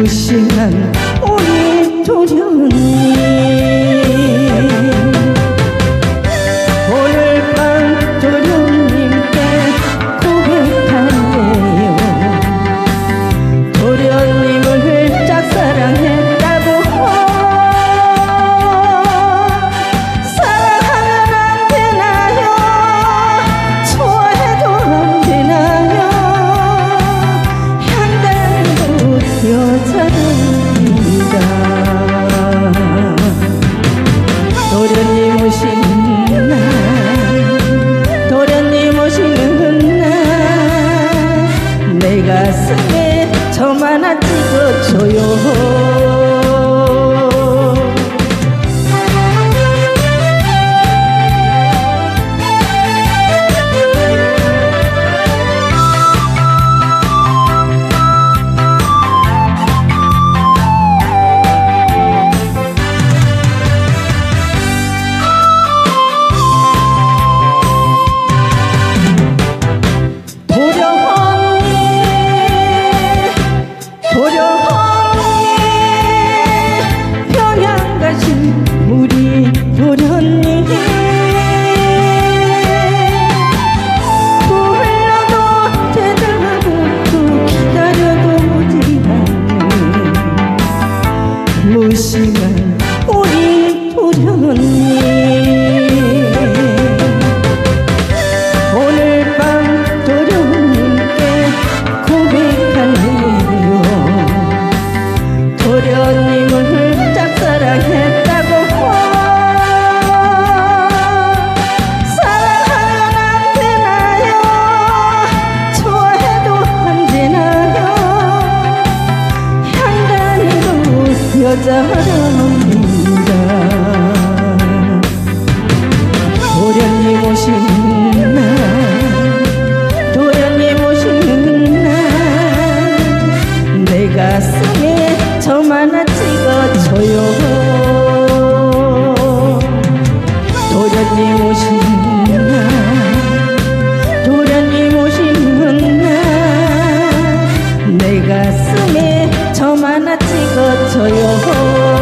무심한 우리 도련님 오시는 날 도련님 오시는 날 내 가슴에 점 하나 찍어줘요 무심한 우리 도련님 여자랍니다. 도련님 오시는 날 도련님 오시는 날 내 가슴에 점 하나 찍어줘요. 도련님 오시는 점 하나 찍어줘요